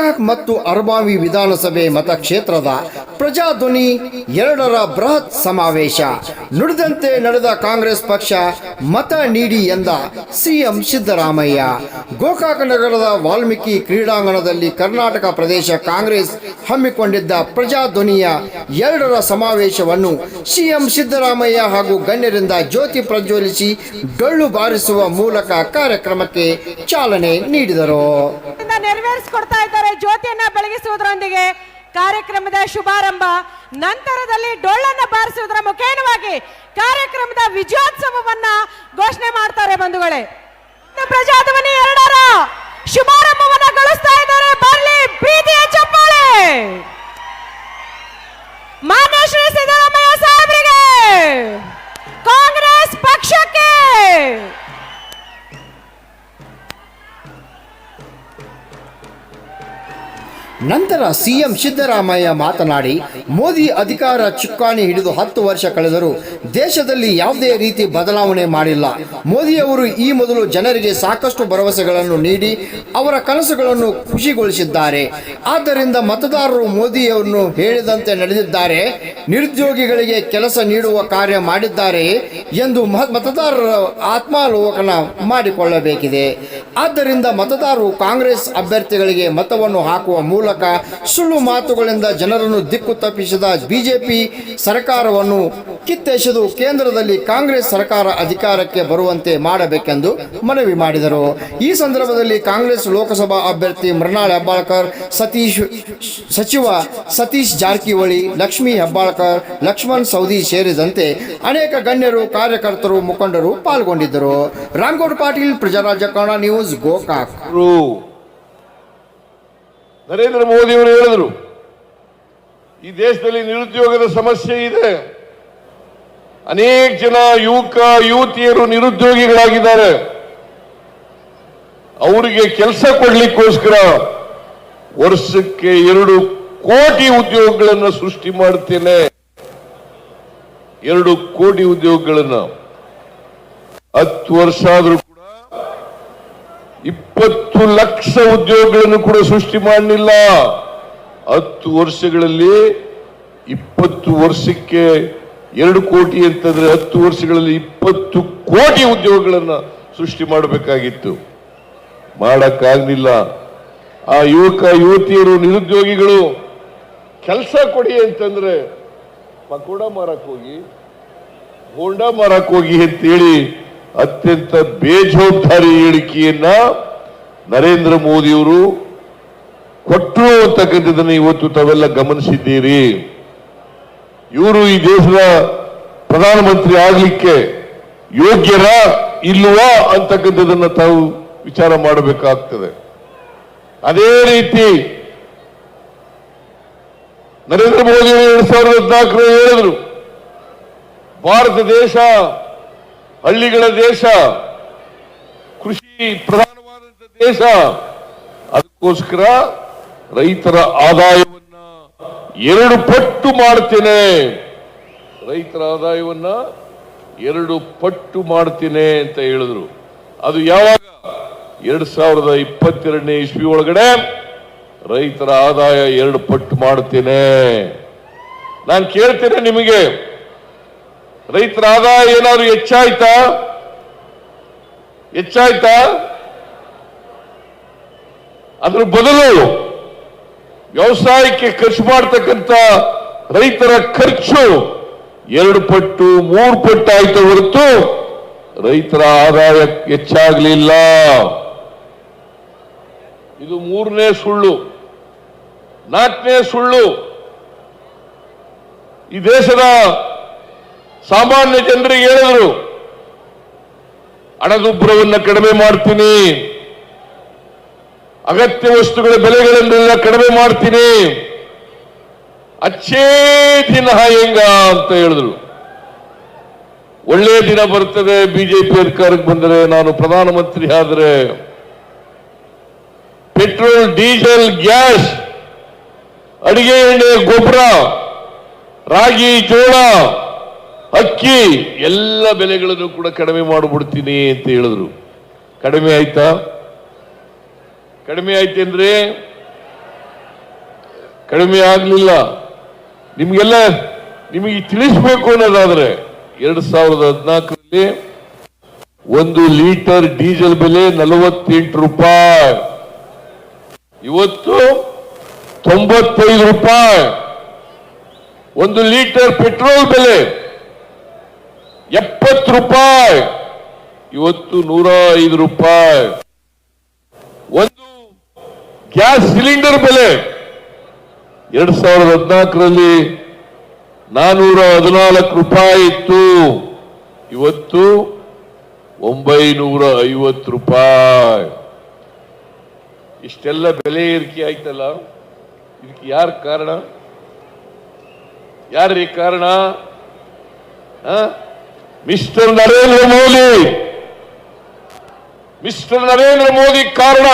ಗೋಕಾಕ್ ಮತ್ತು ಅರಬಾವಿ ವಿಧಾನಸಭೆ ಮತಕ್ಷೇತ್ರದ ಪ್ರಜಾಧ್ವನಿ ಎರಡರ ಬೃಹತ್ ಸಮಾವೇಶ. ನುಡಿದಂತೆ ನಡೆದ ಕಾಂಗ್ರೆಸ್ ಪಕ್ಷ ಮತ ನೀಡಿ ಎಂದ ಸಿಎಂ ಸಿದ್ದರಾಮಯ್ಯ. ಗೋಕಾಕ ನಗರದ ವಾಲ್ಮೀಕಿ ಕ್ರೀಡಾಂಗಣದಲ್ಲಿ ಕರ್ನಾಟಕ ಪ್ರದೇಶ ಕಾಂಗ್ರೆಸ್ ಹಮ್ಮಿಕೊಂಡಿದ್ದ ಪ್ರಜಾಧ್ವನಿಯ ಎರಡರ ಸಮಾವೇಶವನ್ನು ಸಿಎಂ ಸಿದ್ದರಾಮಯ್ಯ ಹಾಗೂ ಗಣ್ಯರಿಂದ ಜ್ಯೋತಿ ಪ್ರಜ್ವಲಿಸಿ ಡೊಳ್ಳು ಬಾರಿಸುವ ಮೂಲಕ ಕಾರ್ಯಕ್ರಮಕ್ಕೆ ಚಾಲನೆ ನೀಡಿದರು. ನೆರವೇರಿಸಿಕೊಡ್ತಾ ಇದ್ದಾರೆ ಜ್ಯೋತಿಯನ್ನ ಬೆಳಗಿಸುವುದರೊಂದಿಗೆ ಕಾರ್ಯಕ್ರಮದ ಶುಭಾರಂಭ. ನಂತರದಲ್ಲಿ ಡೊಳ್ಳನ್ನ ಬಾರಿಸುವುದರ ಮುಖೇನವಾಗಿ ಕಾರ್ಯಕ್ರಮದ ವಿಜಯೋತ್ಸವವನ್ನ ಘೋಷಣೆ ಮಾಡ್ತಾರೆ ಬಂಧುಗಳೇ. ಪ್ರಜಾಧ್ವನಿ ಎರಡರ ಶುಭಾರಂಭವನ್ನ ಗಳಿಸ್ತಾ ಇದ್ದಾರೆ. ಬರ್ಲಿ ಬೀದಿಯ ಚಪ್ಪಾಳೆ! ನಂತರ ಸಿಎಂ ಸಿದ್ದರಾಮಯ್ಯ ಮಾತನಾಡಿ, ಮೋದಿ ಅಧಿಕಾರ ಚುಕ್ಕಾಣಿ ಹಿಡಿದು ಹತ್ತು ವರ್ಷ ಕಳೆದರೂ ದೇಶದಲ್ಲಿ ಯಾವುದೇ ರೀತಿ ಬದಲಾವಣೆ ಮಾಡಿಲ್ಲ. ಮೋದಿಯವರು ಈ ಮೊದಲು ಜನರಿಗೆ ಸಾಕಷ್ಟು ಭರವಸೆಗಳನ್ನು ನೀಡಿ ಅವರ ಕನಸುಗಳನ್ನು ಖುಷಿಗೊಳಿಸಿದ್ದಾರೆ. ಆದ್ದರಿಂದ ಮತದಾರರು ಮೋದಿಯವರನ್ನು ಹೇಳಿದಂತೆ ನಡೆದಿದ್ದಾರೆ, ನಿರುದ್ಯೋಗಿಗಳಿಗೆ ಕೆಲಸ ನೀಡುವ ಕಾರ್ಯ ಮಾಡಿದ್ದಾರೆ ಎಂದು ಮತದಾರರ ಆತ್ಮಾವಲೋಕನ ಮಾಡಿಕೊಳ್ಳಬೇಕಿದೆ. ಆದ್ದರಿಂದ ಮತದಾರರು ಕಾಂಗ್ರೆಸ್ ಅಭ್ಯರ್ಥಿಗಳಿಗೆ ಮತವನ್ನು ಹಾಕುವ ಮೂಲಕ ಸುಳ್ಳು ಮಾತುಗಳಿಂದ ಜನರನ್ನು ದಿಕ್ಕು ತಪ್ಪಿಸಿದ ಬಿಜೆಪಿ ಸರ್ಕಾರವನ್ನು ಕಿತ್ತೆಸೆದು ಕೇಂದ್ರದಲ್ಲಿ ಕಾಂಗ್ರೆಸ್ ಸರ್ಕಾರ ಅಧಿಕಾರಕ್ಕೆ ಬರುವಂತೆ ಮಾಡಬೇಕೆಂದು ಮನವಿ ಮಾಡಿದರು. ಈ ಸಂದರ್ಭದಲ್ಲಿ ಕಾಂಗ್ರೆಸ್ ಲೋಕಸಭಾ ಅಭ್ಯರ್ಥಿ ಮೃಣಾಲ್ ಹೆಬ್ಬಾಳ್ಕರ್, ಸತೀಶ್ ಸಚಿವ ಸತೀಶ್ ಜಾರಕಿಹೊಳಿ, ಲಕ್ಷ್ಮೀ ಹೆಬ್ಬಾಳ್ಕರ್, ಲಕ್ಷ್ಮಣ್ ಸೌದಿ ಸೇರಿದಂತೆ ಅನೇಕ ಗಣ್ಯರು ಕಾರ್ಯಕರ್ತರು ಮುಖಂಡರು ಪಾಲ್ಗೊಂಡಿದ್ದರು. ರಾಮಗೌಡ ಪಾಟೀಲ್, ಪ್ರಜಾರಾಜ್ಯ ಕನ್ನಡ ನ್ಯೂಸ್ ಗೋಕಾಕ್. ನರೇಂದ್ರ ಮೋದಿ ಅವರು ಹೇಳಿದರು, ಈ ದೇಶದಲ್ಲಿ ನಿರುದ್ಯೋಗದ ಸಮಸ್ಯೆ ಇದೆ. ಅನೇಕ ಜನ ಯುವಕ, ಯುವತಿಯರು ನಿರುದ್ಯೋಗಿಗಳಾಗಿದ್ದಾರೆ. ಅವರಿಗೆ ಕೆಲಸ ಕೊಡ್ಲಿಕ್ಕೋಸ್ಕರ ವರ್ಷಕ್ಕೆ ಎರಡು ಕೋಟಿ ಉದ್ಯೋಗಗಳನ್ನು ಸೃಷ್ಟಿ ಮಾಡುತ್ತೇನೆ. ಎರಡು ಕೋಟಿ ಉದ್ಯೋಗಗಳನ್ನು. ಹತ್ತು ವರ್ಷ ಆದರೂ ಕೂಡ ಇಪ್ಪತ್ತು ಲಕ್ಷ ಉದ್ಯೋಗಗಳನ್ನು ಕೂಡ ಸೃಷ್ಟಿ ಮಾಡಲಿಲ್ಲ. ಹತ್ತು ವರ್ಷಗಳಲ್ಲಿ ಇಪ್ಪತ್ತು ವರ್ಷಕ್ಕೆ ಎರಡು ಕೋಟಿ ಅಂತಂದ್ರೆ ಹತ್ತು ವರ್ಷಗಳಲ್ಲಿ ಇಪ್ಪತ್ತು ಕೋಟಿ ಉದ್ಯೋಗಗಳನ್ನು ಸೃಷ್ಟಿ ಮಾಡಬೇಕಾಗಿತ್ತು. ಮಾಡಕ್ಕಾಗಲಿಲ್ಲ. ಆ ಯುವಕ, ಯುವತಿಯರು, ನಿರುದ್ಯೋಗಿಗಳು ಕೆಲಸ ಕೊಡಿ ಅಂತಂದ್ರೆ ಪಕೋಡ ಮಾರಕ್ ಹೋಗಿ ಹೋಂಡಾ ಮಾರಕ್ ಹೋಗಿ ಅಂತೇಳಿ ಅತ್ಯಂತ ಬೇಜವಾಬ್ದಾರಿ ಹೇಳಿಕೆಯನ್ನ ನರೇಂದ್ರ ಮೋದಿಯವರು ಕೊಟ್ಟರು ಅಂತಕ್ಕಂಥದ್ದನ್ನು ಇವತ್ತು ತಾವೆಲ್ಲ ಗಮನಿಸಿದ್ದೀರಿ. ಇವರು ಈ ದೇಶದ ಪ್ರಧಾನಮಂತ್ರಿ ಆಗಲಿಕ್ಕೆ ಯೋಗ್ಯರ ಇಲ್ವಾ ಅಂತಕ್ಕಂಥದ್ದನ್ನು ತಾವು ವಿಚಾರ ಮಾಡಬೇಕಾಗ್ತದೆ. ಅದೇ ರೀತಿ ನರೇಂದ್ರ ಮೋದಿ ಎರಡ್ ಸಾವಿರದ ಹದಿನಾಲ್ಕರಲ್ಲಿ ಹೇಳಿದ್ರು, ಭಾರತ ದೇಶ, ಹಳ್ಳಿಗಳ ದೇಶ, ಕೃಷಿ ಪ್ರಧಾನವಾದಂತ ದೇಶ. ಅದಕ್ಕೋಸ್ಕರ ರೈತರ ಆದಾಯವನ್ನ ಎರಡು ಪಟ್ಟು ಮಾಡ್ತೇನೆ. ರೈತರ ಆದಾಯವನ್ನ ಎರಡು ಪಟ್ಟು ಮಾಡ್ತೇನೆ ಅಂತ ಹೇಳಿದ್ರು. ಅದು ಯಾವಾಗ? ಎರಡ್ ಸಾವಿರದ ಇಪ್ಪತ್ತೆರಡನೇ ಇಸ್ವಿ ಒಳಗಡೆ ರೈತರ ಆದಾಯ ಎರಡು ಪಟ್ಟು ಮಾಡ್ತೇನೆ. ನಾನು ಕೇಳ್ತೇನೆ ನಿಮಗೆ. ರೈತರ ಆದಾಯ ಏನಾದ್ರು ಹೆಚ್ಚಾಯ್ತಾ? ಹೆಚ್ಚಾಯ್ತಾ? ಅದ್ರ ಬದಲು ವ್ಯವಸಾಯಕ್ಕೆ ಖರ್ಚು ಮಾಡ್ತಕ್ಕಂಥ ರೈತರ ಖರ್ಚು ಎರಡು ಪಟ್ಟು, ಮೂರು ಪಟ್ಟು ಆಯ್ತು ಹೊರತು ರೈತರ ಆದಾಯ ಹೆಚ್ಚಾಗಲಿಲ್ಲ. ಇದು ಮೂರನೇ ಸುಳ್ಳು. ನಾಲ್ಕನೇ ಸುಳ್ಳು. ಈ ದೇಶದ ಸಾಮಾನ್ಯ ಜನರಿಗೆ ಹೇಳಿದ್ರು, ಹಣದುಬ್ಬರವನ್ನು ಕಡಿಮೆ ಮಾಡ್ತೀನಿ. ಅಗತ್ಯ ವಸ್ತುಗಳ ಬೆಲೆಗಳನ್ನೆಲ್ಲ ಕಡಿಮೆ ಮಾಡ್ತೀನಿ. ಅಚ್ಚೇ ದಿನ ಹೆಂಗ ಅಂತ ಹೇಳಿದ್ರು. ಒಳ್ಳೆಯ ದಿನ ಬರ್ತದೆ, ಬಿಜೆಪಿ ಅಧಿಕಾರಕ್ಕೆ ಬಂದರೆ ನಾನು ಪ್ರಧಾನಮಂತ್ರಿ ಆದರೆ. ಪೆಟ್ರೋಲ್, ಡೀಸೆಲ್, ಗ್ಯಾಸ್, ಅಡಿಗೆ ಎಣ್ಣೆ, ಗೊಬ್ಬರ, ರಾಗಿ, ಜೋಳ, ಅಕ್ಕಿ, ಎಲ್ಲ ಬೆಲೆಗಳನ್ನು ಕೂಡ ಕಡಿಮೆ ಮಾಡಿಬಿಡ್ತೀನಿ ಅಂತ ಹೇಳಿದ್ರು. ಕಡಿಮೆ ಆಯ್ತಾ? ಕಡಿಮೆ ಆಯ್ತೇನ್ರಿ ಕಡಿಮೆ ಆಗಲಿಲ್ಲ. ನಿಮಗೆಲ್ಲ ನಿಮಗೆ ತಿಳಿಸ್ಬೇಕು ಅನ್ನೋದಾದ್ರೆ ಎರಡ್ ಸಾವಿರದ ಹದಿನಾಲ್ಕರಲ್ಲಿ ಒಂದು ಲೀಟರ್ ಡೀಸೆಲ್ ಬೆಲೆ ನಲವತ್ತೆಂಟು ರೂಪಾಯಿ. ಇವತ್ತು ತೊಂಬತ್ತೈದು ರೂಪಾಯಿ. ಒಂದು ಲೀಟರ್ ಪೆಟ್ರೋಲ್ ಬೆಲೆ ಎಪ್ಪತ್ತು ರೂಪಾಯಿ. ಇವತ್ತು ನೂರ ಐದು ರೂಪಾಯಿ. ಗ್ಯಾಸ್ ಸಿಲಿಂಡರ್ ಬೆಲೆ. ಎರಡ್ ಸಾವಿರದ ಹದಿನಾಲ್ಕರಲ್ಲಿ ನಾನೂರ ಹದಿನಾಲ್ಕು ರೂಪಾಯಿ ಇತ್ತು. ಇವತ್ತು ಒಂಬೈನೂರ ಐವತ್ತು ರೂಪಾಯಿ. ಇಷ್ಟೆಲ್ಲ ಬೆಲೆ ಏರಿಕೆ ಆಯ್ತಲ್ಲ? ಇದಕ್ಕೆ ಯಾರು ಕಾರಣ? ಯಾರೀ ಕಾರಣ? ಮಿಸ್ಟರ್ ನರೇಂದ್ರ ಮೋದಿ. ಮಿಸ್ಟರ್ ನರೇಂದ್ರ ಮೋದಿ ಕಾರಣ.